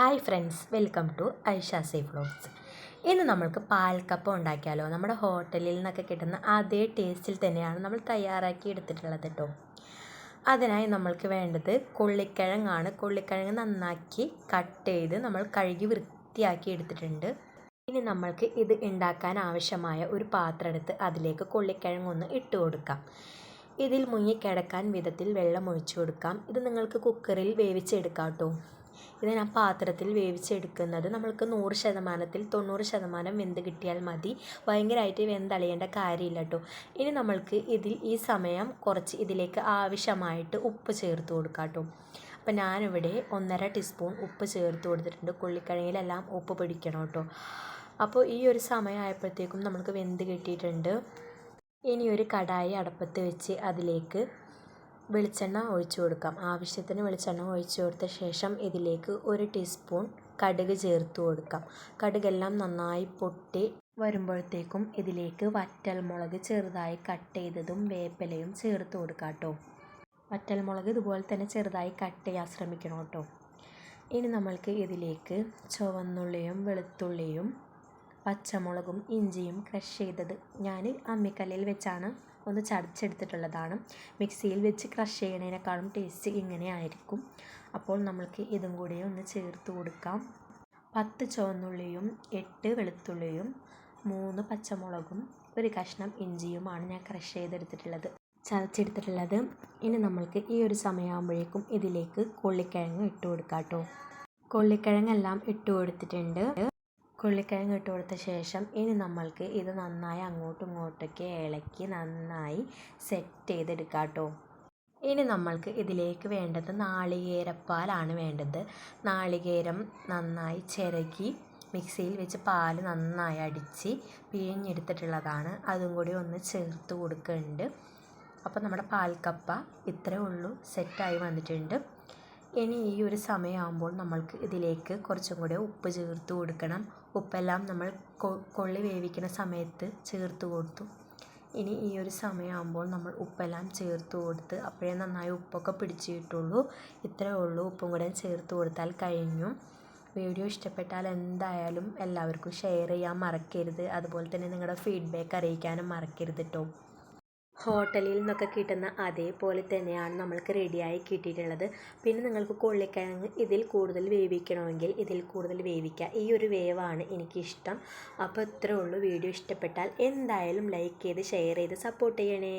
Hi friends welcome to Aisha's vlogs ഇന്ന് നമ്മൾക്ക് പാൽക്കപ്പ ഉണ്ടാക്കിയാലോ? നമ്മുടെ ഹോട്ടലിൽ നിന്നൊക്കെ കിട്ടുന്ന അതേ ടേസ്റ്റിൽ തന്നെയാണ് നമ്മൾ തയ്യാറാക്കി എടുത്തിട്ടുള്ളത് കേട്ടോ അതിനായി നമ്മൾക്ക് വേണ്ടത് കൊള്ളിക്കിഴങ്ങാണ്. കൊള്ളിക്കിഴങ്ങ് നന്നാക്കി കട്ട് ചെയ്ത് നമ്മൾ കഴുകി വൃത്തിയാക്കി എടുത്തിട്ടുണ്ട്. ഇനി നമ്മൾക്ക് ഇത് ഉണ്ടാക്കാൻ ആവശ്യമായ ഒരു പാത്രം എടുത്ത് അതിലേക്ക് കൊള്ളിക്കിഴങ്ങൊന്ന് ഇട്ട് കൊടുക്കാം. ഇതിൽ മുങ്ങിക്കിടക്കാൻ വിധത്തിൽ വെള്ളം ഒഴിച്ചു കൊടുക്കാം. ഇത് നിങ്ങൾക്ക് കുക്കറിൽ വേവിച്ചെടുക്കാം കേട്ടോ ഇത് ഞാൻ പാത്രത്തിൽ വേവിച്ചെടുക്കുന്നത്. നമ്മൾക്ക് നൂറ് ശതമാനത്തിൽ തൊണ്ണൂറ് ശതമാനം വെന്ത് കിട്ടിയാൽ മതി. ഭയങ്കരമായിട്ട് വെന്തളിയേണ്ട കാര്യമില്ല കേട്ടോ ഇനി നമ്മൾക്ക് ഇതിൽ ഈ സമയം കുറച്ച് ഇതിലേക്ക് ആവശ്യമായിട്ട് ഉപ്പ് ചേർത്ത് കൊടുക്കാം കേട്ടോ അപ്പം ഞാനിവിടെ ഒന്നര ടീസ്പൂൺ ഉപ്പ് ചേർത്ത് കൊടുത്തിട്ടുണ്ട്. കൊള്ളിക്കഴങ്ങിലെല്ലാം ഉപ്പ് പിടിക്കണം കേട്ടോ അപ്പോൾ ഈ ഒരു സമയമായപ്പോഴത്തേക്കും നമുക്ക് വെന്ത് കിട്ടിയിട്ടുണ്ട്. ഇനി ഒരു കടായി അടപ്പത്ത് വെച്ച് അതിലേക്ക് വെളിച്ചെണ്ണ ഒഴിച്ചു കൊടുക്കാം. ആവശ്യത്തിന് വെളിച്ചെണ്ണ ഒഴിച്ചു കൊടുത്ത ശേഷം ഇതിലേക്ക് ഒരു ടീസ്പൂൺ കടുക് ചേർത്ത് കൊടുക്കാം. കടുകെല്ലാം നന്നായി പൊട്ടി വരുമ്പോഴത്തേക്കും ഇതിലേക്ക് വറ്റൽമുളക് ചെറുതായി കട്ട് ചെയ്തതും വേപ്പിലയും ചേർത്ത് കൊടുക്കാം കേട്ടോ. വറ്റൽമുളക് ഇതുപോലെ തന്നെ ചെറുതായി കട്ട് ചെയ്യാൻ ശ്രമിക്കണം കേട്ടോ. ഇനി നമ്മൾക്ക് ഇതിലേക്ക് ചുവന്നുള്ളിയും വെളുത്തുള്ളിയും പച്ചമുളകും ഇഞ്ചിയും ക്രഷ് ചെയ്തത് ഞാൻ അമ്മിക്കല്ലിൽ വെച്ചാണ് ഒന്ന് ചതച്ചെടുത്തിട്ടുള്ളതാണ്. മിക്സിയിൽ വെച്ച് ക്രഷ് ചെയ്യണതിനേക്കാളും ടേസ്റ്റ് ഇങ്ങനെ ആയിരിക്കും അപ്പോൾ നമ്മൾക്ക് ഇതും കൂടി ഒന്ന് ചേർത്ത് കൊടുക്കാം. പത്ത് ചുവന്നുള്ളിയും എട്ട് വെളുത്തുള്ളിയും മൂന്ന് പച്ചമുളകും ഒരു കഷ്ണം ഇഞ്ചിയുമാണ് ഞാൻ ക്രഷ് ചെയ്തെടുത്തിട്ടുള്ളത്. ചതച്ചെടുത്തിട്ടുള്ളത്. ഇനി നമ്മൾക്ക് ഈ ഒരു സമയമാകുമ്പോഴേക്കും ഇതിലേക്ക് കൊള്ളിക്കിഴങ്ങ് ഇട്ട് കൊടുക്കാം കേട്ടോ കൊള്ളിക്കിഴങ്ങെല്ലാം ഇട്ട് കൊടുത്തിട്ടുണ്ട്. കൊള്ളിക്കിഴങ്ങ് ഇട്ട് കൊടുത്ത ശേഷം ഇനി നമ്മൾക്ക് ഇത് നന്നായി അങ്ങോട്ടും ഇങ്ങോട്ടൊക്കെ ഇളക്കി നന്നായി സെറ്റ് ചെയ്തെടുക്കാം കേട്ടോ. ഇനി നമ്മൾക്ക് ഇതിലേക്ക് വേണ്ടത് നാളികേരപ്പാലാണ് വേണ്ടത്. നാളികേരം നന്നായി ചിരകി മിക്സിയിൽ വെച്ച് പാൽ നന്നായി അടിച്ച് പിഴിഞ്ഞെടുത്തിട്ടുള്ളതാണ്. അതും കൂടി ഒന്ന് ചേർത്ത് കൊടുക്കുന്നുണ്ട്. അപ്പോൾ നമ്മുടെ പാൽക്കപ്പ ഇത്രയേ ഉള്ളൂ. സെറ്റായി വന്നിട്ടുണ്ട്. ഇനി ഈ ഒരു സമയമാകുമ്പോൾ നമ്മൾക്ക് ഇതിലേക്ക് കുറച്ചും കൂടെ ഉപ്പ് ചേർത്ത് കൊടുക്കണം. ഉപ്പെല്ലാം നമ്മൾ കൊള്ളി വേവിക്കുന്ന സമയത്ത് ചേർത്ത് കൊടുത്തു. ഇനി ഈ ഒരു സമയമാകുമ്പോൾ നമ്മൾ ഉപ്പെല്ലാം ചേർത്ത് കൊടുത്ത് അപ്പോഴേ നന്നായി ഉപ്പൊക്കെ പിടിച്ചിട്ടുള്ളൂ. ഇത്രയേ ഉള്ളൂ. ഉപ്പും കൂടെ ചേർത്ത് കൊടുത്താൽ കഴിഞ്ഞു. വീഡിയോ ഇഷ്ടപ്പെട്ടാൽ എന്തായാലും എല്ലാവർക്കും ഷെയർ ചെയ്യാൻ മറക്കരുത്. അതുപോലെ തന്നെ നിങ്ങളുടെ ഫീഡ്ബാക്ക് അറിയിക്കാനും മറക്കരുത് കേട്ടോ ഹോട്ടലിൽ നിന്നൊക്കെ കിട്ടുന്ന അതേപോലെ തന്നെയാണ് നമ്മൾക്ക് റെഡിയായി കിട്ടിയിട്ടുള്ളത്. പിന്നെ നിങ്ങൾക്ക് കൊള്ളിക്കിഴങ്ങ് ഇതിൽ കൂടുതൽ വേവിക്കണമെങ്കിൽ ഇതിൽ കൂടുതൽ വേവിക്കുക. ഈ ഒരു വേവാണ് എനിക്കിഷ്ടം. അപ്പോൾ ഇത്രയേ ഉള്ളൂ. വീഡിയോ ഇഷ്ടപ്പെട്ടാൽ എന്തായാലും ലൈക്ക് ചെയ്ത് ഷെയർ ചെയ്ത് സപ്പോർട്ട് ചെയ്യണേ.